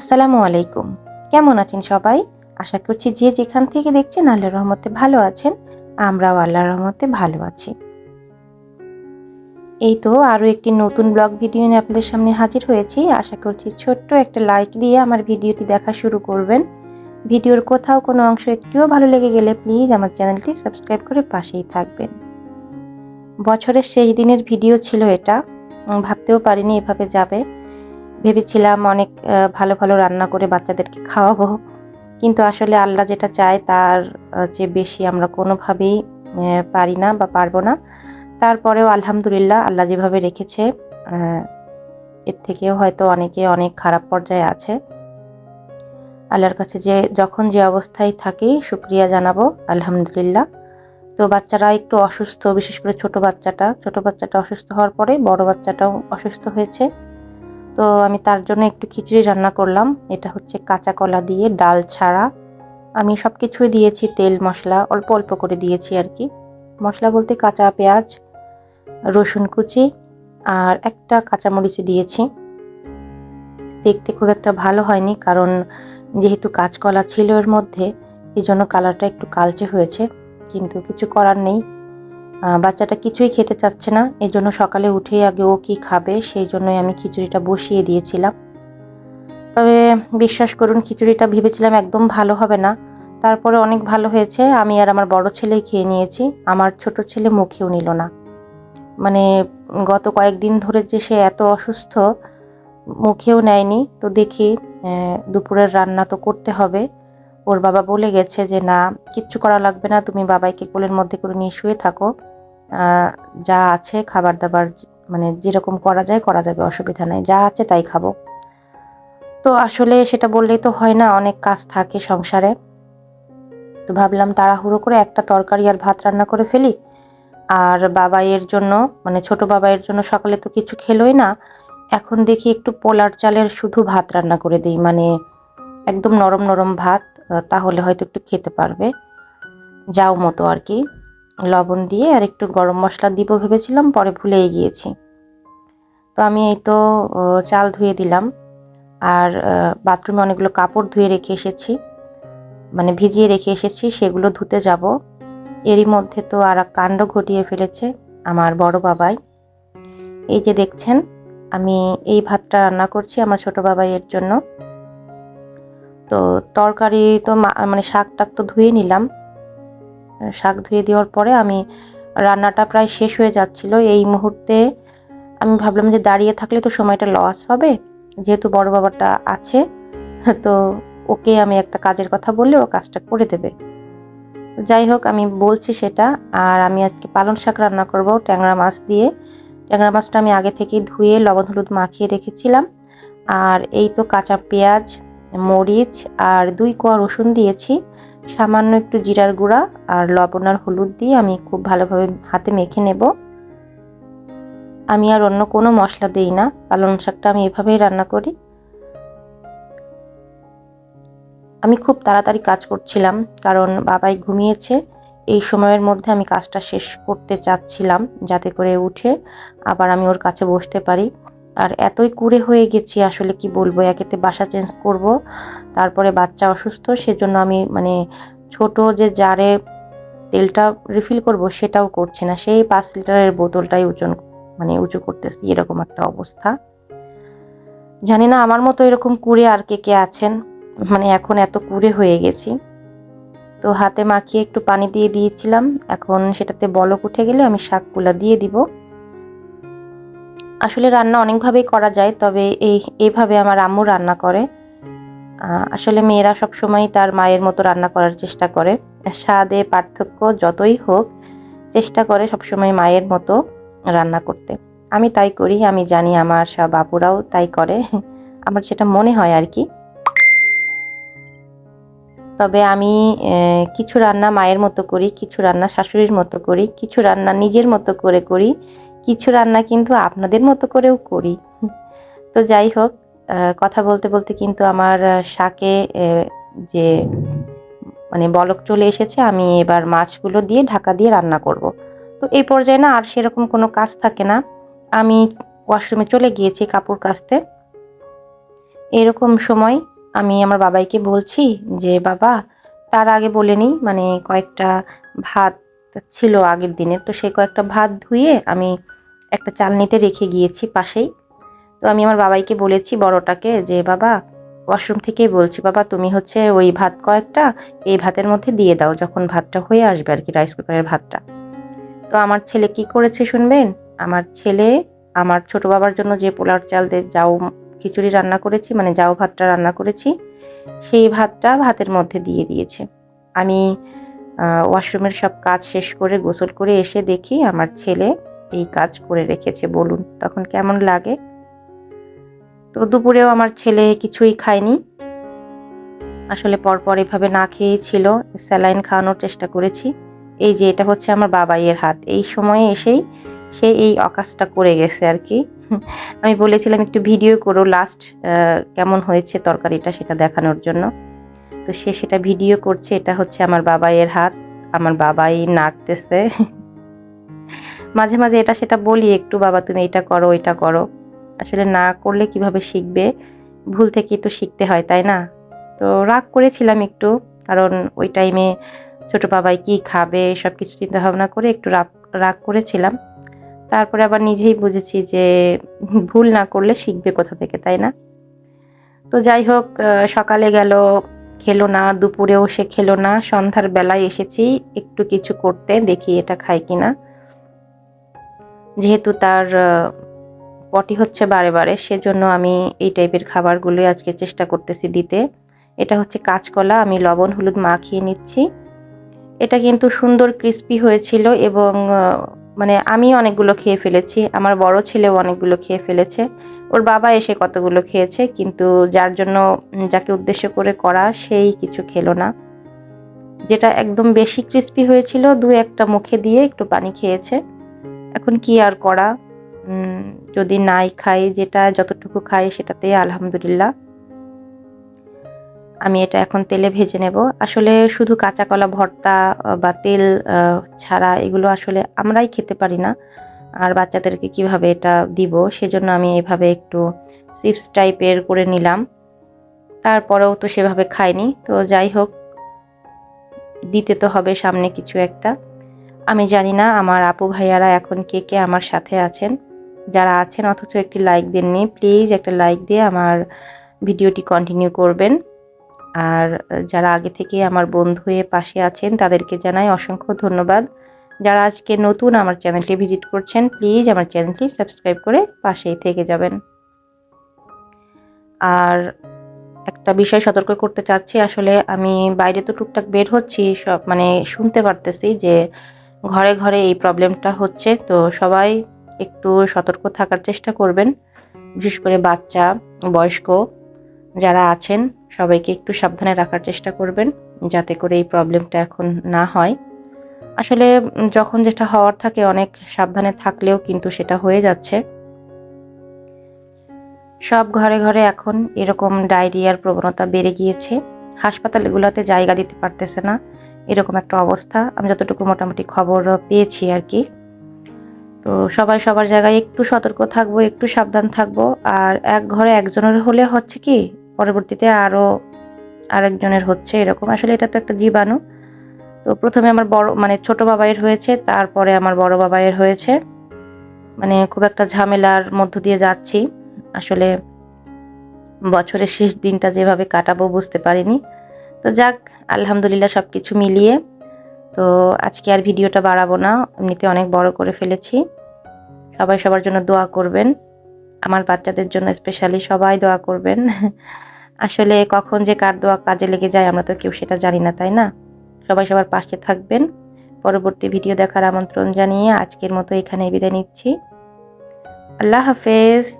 আসসালামু আলাইকুম। কেমন আছেন সবাই? আশা করছি যে যেখান থেকে দেখছেন আল্লাহর রহমতে ভালো আছেন, আমরাও আল্লাহর রহমতে ভালো আছি। এই তো আরও একটি নতুন ব্লগ ভিডিও নিয়ে আপনাদের সামনে হাজির হয়েছি। আশা করছি ছোট্ট একটা লাইক দিয়ে আমার ভিডিওটি দেখা শুরু করবেন। ভিডিওর কোথাও কোনো অংশ একটুও ভালো লেগে গেলে প্লিজ আমার চ্যানেলটি সাবস্ক্রাইব করে পাশেই থাকবেন। বছরের শেষ দিনের ভিডিও ছিল এটা। ভাবতেও পারিনি এভাবে যাবে। ভেবেছিলাম অনেক ভালো ভালো রান্না করে বাচ্চাদেরকে খাওয়াবো। কিন্তু আসলে আল্লাহ যেটা চায় তার চেয়ে বেশি আমরা কোনোভাবেই পারি না বা পারব না। তারপরেও আলহামদুলিল্লাহ আল্লাহ যেভাবে রেখেছে এর থেকেও হয়তো অনেকে অনেক খারাপ পর্যায়ে আছে। আল্লাহর কাছে যে, যখন যে অবস্থায় থাকি শুক্রিয়া জানাব, আলহামদুলিল্লাহ। তো বাচ্চারা একটু অসুস্থ, বিশেষ করে ছোট বাচ্চাটা ছোট বাচ্চাটা অসুস্থ হওয়ার পরে বড় বাচ্চাটাও অসুস্থ হয়েছে। তো আমি তার জন্য একটু খিচুড়ি রান্না করলাম। এটা হচ্ছে কাঁচা কলা দিয়ে ডাল ছাড়া। আমি সব কিছুই দিয়েছি, তেল, মশলা, অল্প অল্প করে দিয়েছি আর কি। মশলা বলতে কাঁচা পেঁয়াজ, রসুন কুচি আর একটা কাঁচামরিচ দিয়েছি। দেখতে খুব একটা ভালো হয়নি কারণ যেহেতু কাঁচকলা ছিল এর মধ্যে এই জন্য কালারটা একটু কালচে হয়েছে। কিন্তু কিছু করার নেই। বাচ্চাটা কিছুই খেতে চাচ্ছে না। এই জন্য সকালে উঠেই আগে ও কি খাবে, সেই জন্যই আমি খিচুড়িটা বসিয়ে দিয়েছিলাম। তবে বিশ্বাস করুন, খিচুড়িটা ভেবেছিলাম একদম ভালো হবে না। তারপরে অনেক ভালো হয়েছে। আমি আর আমার বড় ছেলেই খেয়ে নিয়েছি। আমার ছোট ছেলে মুখেও নিল না। মানে গত কয়েকদিন ধরে যে সে এত অসুস্থ, মুখেও নেয়নি। তো দেখি দুপুরের রান্না তো করতে হবে। ওর বাবা বলে গেছে যে, না, কিচ্ছু করা লাগবে না। তুমি বাবাইকে কোলের মধ্যে করে নিয়ে শুয়ে থাকো। যা আছে খাবার দাবার মানে যেরকম করা যায়, করা যাবে, অসুবিধা নাই। যা আছে তাই খাব। তো আসলে সেটা বললেই তো হয় না, অনেক কাজ থাকে সংসারে। তো ভাবলাম তাড়াহুড়ো করে একটা তরকারি আর ভাত রান্না করে ফেলি। আর বাবাইয়ের জন্য মানে ছোট বাবাইয়ের জন্য সকালে তো কিছু খেলোই না। এখন দেখি একটু পোলার চালের শুধু ভাত রান্না করে দিই মানে একদম নরম নরম ভাত তাহলে হয়তো একটু খেতে পারবে। যাও মতো আর কি। লবণ দিয়ে আর একটু গরম মশলা দিব ভেবেছিলাম, পরে ভুলেই গিয়েছি। তো আমি এই তো চাল ধুয়ে দিলাম। আর বাথরুমে অনেকগুলো কাপড় ধুয়ে রেখে এসেছি। মানে ভিজিয়ে রেখে এসেছি, সেগুলো ধুতে যাব। এরই মধ্যে তো আর কাণ্ড ঘটিয়ে ফেলেছে আমার বড় বাবাই। এই যে দেখছেন, আমি এই ভাতটা রান্না করছি আমার ছোট বাবাইয়ের জন্য। তো তরকারি তো মানে শাক টাক তো ধুয়ে নিলাম। শাক ধুয়ে দেওয়ার পরে আমি রান্নাটা প্রায় শেষ হয়ে যাচ্ছিল। এই মুহূর্তে আমি ভাবলাম যে দাঁড়িয়ে থাকলে তো সময়টা লস হবে। যেহেতু বড় বাবাটা আছে, তো ওকে আমি একটা কাজের কথা বললে ও কাজটা করে দেবে। যাই হোক, আমি বলছি সেটা, আর আমি আজকে পালং শাক রান্না করব ট্যাংরা মাছ দিয়ে। ট্যাংরা মাছটা আমি আগে থেকেই ধুয়ে লবণ হলুদ মাখিয়ে রেখেছিলাম। আর এই তো কাঁচা পেঁয়াজ, মরিচ আর দুই কোয়া রসুন দিয়েছি। সামান্য একটু জিরার গুঁড়া আর লবণ আর হলুদ দিয়ে আমি খুব ভালোভাবে হাতে মেখে নেব। আমি আর অন্য কোনো মশলা দেই না, পালং শাকটা আমি এভাবেই রান্না করি। আমি খুব তাড়াতাড়ি কাজ করছিলাম, কারণ বাবাই ঘুমিয়েছে। এই সময়ের মধ্যে আমি কাজটা শেষ করতে চাচ্ছিলাম, যাতে করে উঠে আবার আমি ওর কাছে বসতে পারি। আর এতই কুড়ে হয়ে গেছি আসলে কি বলব, একেতে বাসা চেঞ্জ করব, তারপরে বাচ্চা অসুস্থ, সেজন্য আমি মানে ছোট যে জারে তেলটা রিফিল করব সেটাও করছি না, সেই পাঁচ লিটারের বোতলটাই ওজন মানে উঁচু করতেছি, এরকম একটা অবস্থা। জানি না, আমার মতো এরকম কুড়ে আর কে কে আছেন? মানে এখন এত কুড়ে হয়ে গেছি। তো হাতে মাখিয়ে একটু পানি দিয়ে দিয়েছিলাম, এখন সেটাতে বলক উঠে গেলে আমি শাকগুলা দিয়ে দিব। আসলে রান্না অনেকভাবেই করা যায়, তবে এই এইভাবে আমার আম্মু রান্না করে। আসলে মেয়েরা সব সময় তার মায়ের মতো রান্না করার চেষ্টা করে। স্বাদে পার্থক্য যতই হোক, চেষ্টা করে সবসময় মায়ের মতো রান্না করতে। আমি তাই করি, আমি জানি আমার সব বাপুরাও তাই করে। আমার সেটা মনে হয় আর কি। তবে আমি কিছু রান্না মায়ের মতো করি, কিছু রান্না শাশুড়ির মতো করি, কিছু রান্না নিজের মতো করে করি। কিছু রান্না কিন্তু আপনাদের মতো করেও করি। তো যাই হোক কথা বলতে বলতে কিন্তু আমার শাকে যে মানে বলক চলে এসেছে, আমি এবার মাছগুলো দিয়ে ঢাকা দিয়ে রান্না করব। তো এই পর্যায়ে না আর সেরকম কোনো কাজ থাকে না। আমি ওয়াশরুমে চলে গিয়েছি কাপড় কাচতে। এরকম সময় আমি আমার বাবাইকে বলছি যে, বাবা, তার আগে বলে নিই মানে কয়েকটা ভাত ছিল আগের দিনের, তো সেই কয়েকটা ভাত ধুয়ে আমি একটা চালনিতে রেখে গিয়েছি পাশেই। তো আমি আমার বাবাইকে বলেছি, বড়টাকে যে, বাবা, ওয়াশরুম থেকেই বলছি, বাবা, তুমি হচ্ছে ওই ভাত কয়েকটা, এই ভাতের মধ্যে দিয়ে দাও, যখন ভাতটা হয়ে আসবে আর কি রাইস কুকারের ভাতটা। তো আমার ছেলে কি করেছে শুনবেন? আমার ছেলে, আমার ছোট বাবার জন্য যে পোলার চাল দিয়ে যাও খিচুড়ি রান্না করেছি মানে যাও ভাতটা রান্না করেছি, সেই ভাতটা ভাতের মধ্যে দিয়ে দিয়েছে। আমি ওয়াশরুমের সব কাজ শেষ করে গোসল করে এসে দেখি আমার ছেলে এই কাজ করে রেখেছে, বলুন, তখন কেমন লাগে? তো দুপুরেও আমার ছেলে কিছুই খায়নি। আসলে পরপর এভাবে না খেয়েই ছিল, স্যালাইন খাওয়ানোর চেষ্টা করেছি। এই যে, এটা হচ্ছে আমার বাবাইয়ের হাত। এই সময়ে এসেই সে এই অকাজটা করে গেছে আর কি। আমি বলেছিলাম একটু ভিডিও করো লাস্ট কেমন হয়েছে তরকারিটা সেটা দেখানোর জন্য। তো সে সেটা ভিডিও করছে, এটা হচ্ছে আমার বাবাইয়ের হাত। আমার বাবাই নাড়তেছে। মাঝে মাঝে এটা সেটা বলি একটু, বাবা, তুমি এটা করো এটা করো। আসলে না করলে কীভাবে শিখবে? ভুল থেকেই তো শিখতে হয়, তাই না? তো রাগ করেছিলাম একটু, কারণ ওই টাইমে ছোট বাবাই কি খাবে সব কিছু চিন্তা ভাবনা করে একটু রাগ রাগ করেছিলাম। তারপরে আবার নিজেই বুঝেছি যে ভুল না করলে শিখবে কোথা থেকে, তাই না? তো যাই হোক সকালে গেল, খেলো না, দুপুরেও সে খেলো না, সন্ধ্যার বেলায় এসেছি, একটু কিছু করতে, দেখি এটা খায় কিনা। যেহেতু তার পটি হচ্ছে বারে বারে, সেজন্য আমি এই টাইপের খাবারগুলোই আজকে চেষ্টা করতেছি দিতে। এটা হচ্ছে কাঁচকলা, আমি লবণ, হলুদ মাখিয়ে নিচ্ছি। এটা কিন্তু সুন্দর ক্রিস্পি হয়েছিল এবং মানে আমি অনেকগুলো খেয়ে ফেলেছি, আমার বড় ছেলেও অনেকগুলো খেয়ে ফেলেছে। ওর বাবা এসে কতগুলো খেয়েছে, কিন্তু যার জন্য যাকে উদ্দেশ্য করে করা, সেই কিছু খেলো না। যেটা একদম বেশি ক্রিস্পি হয়েছিল দু একটা মুখে দিয়ে একটু পানি খেয়েছে। এখন কি আর করা? যদি নাই খাই, যেটা যতটুকু খাই সেটাতেই আলহামদুলিল্লাহ। আমি এটা এখন তেলে ভেজে নেব। আসলে শুধু কাঁচা কলা ভর্তা বা তেল ছাড়া এগুলো আসলে আমরাই খেতে পারি না। আর বাচ্চাদেরকে কীভাবে এটা দিব, সেজন্য আমি এভাবে একটু চিপস টাইপের করে নিলাম। তারপরেও তো সেভাবে খাইনি। তো যাই হোক, দিতে তো হবে সামনে কিছু একটা। আমি জানি না আমার আপু ভাইয়ারা এখন কে কে আমার সাথে আছেন। যারা আছেন, অথচ একটি লাইক দেননি প্লিজ একটা লাইক দিয়ে আমার ভিডিওটি কন্টিনিউ করবেন। আর যারা আগে থেকে আমার বন্ধু হয়ে পাশে আছেন, তাদেরকে জানাই অসংখ্য ধন্যবাদ। যারা আজকে নতুন আমার চ্যানেলটি ভিজিট করছেন প্লিজ আমার চ্যানেলটি সাবস্ক্রাইব করে পাশেই থেকে যাবেন। আর একটা বিষয় সতর্ক করতে চাচ্ছি, আসলে আমি বাইরে তো টুকটাক বের হচ্ছি, সব মানে শুনতে পারতেছি যে ঘরে ঘরে এই প্রবলেমটা হচ্ছে। তো সবাই একটু সতর্ক থাকার চেষ্টা করবেন। বিশেষ করে বাচ্চা, বয়স্ক যারা আছেন, সবাইকে একটু সাবধানে রাখার চেষ্টা করবেন যাতে করে এই প্রবলেমটা এখন না হয়। আসলে যখন যেটা হওয়ার থাকে, অনেক সাবধানে থাকলেও কিন্তু সেটা হয়ে যাচ্ছে। সব ঘরে ঘরে এখন এরকম ডায়রিয়ার প্রবণতা বেড়ে গিয়েছে। হাসপাতালগুলোতে জায়গা দিতে পারতেছে না। এরকম একটা অবস্থা। আমি যতটুকু মোটামুটি খবর পেয়েছি আর কি তো সবাই সবার জায়গায় একটু সতর্ক থাকব, একটু সাবধান থাকব। আর এক ঘরে একজনের হলে হচ্ছে কি, পরবর্তীতে আরও আরেকজনের হচ্ছে এরকম। আসলে এটা তো একটা জীবাণু। তো প্রথমে আমার বড় মানে ছোট বাবাইয়ের হয়েছে, তারপরে আমার বড় বাবাইয়ের হয়েছে। মানে খুব একটা ঝামেলার মধ্য দিয়ে যাচ্ছি। আসলে বছরের শেষ দিনটা যেভাবে কাটাবো বুঝতে পারিনি। তো যাক, আলহামদুলিল্লাহ সব কিছু মিলিয়ে তো আজকে আর ভিডিওটা বাড়াবো না, এমনিতে অনেক বড় করে ফেলেছি। সবাই সবার জন্য দোয়া করবেন, আমার বাচ্চাদের জন্য স্পেশালি সবাই দোয়া করবেন। আসলে কখন যে কার দোয়া কাজে লেগে যায় আমরা তো কেউ সেটা জানি না, তাই না? সবাই সবার পাশে থাকবেন। পরবর্তী ভিডিও দেখার আমন্ত্রণ জানিয়ে আজকের মতো এখানে বিদায় নিচ্ছি। আল্লাহ হাফেজ।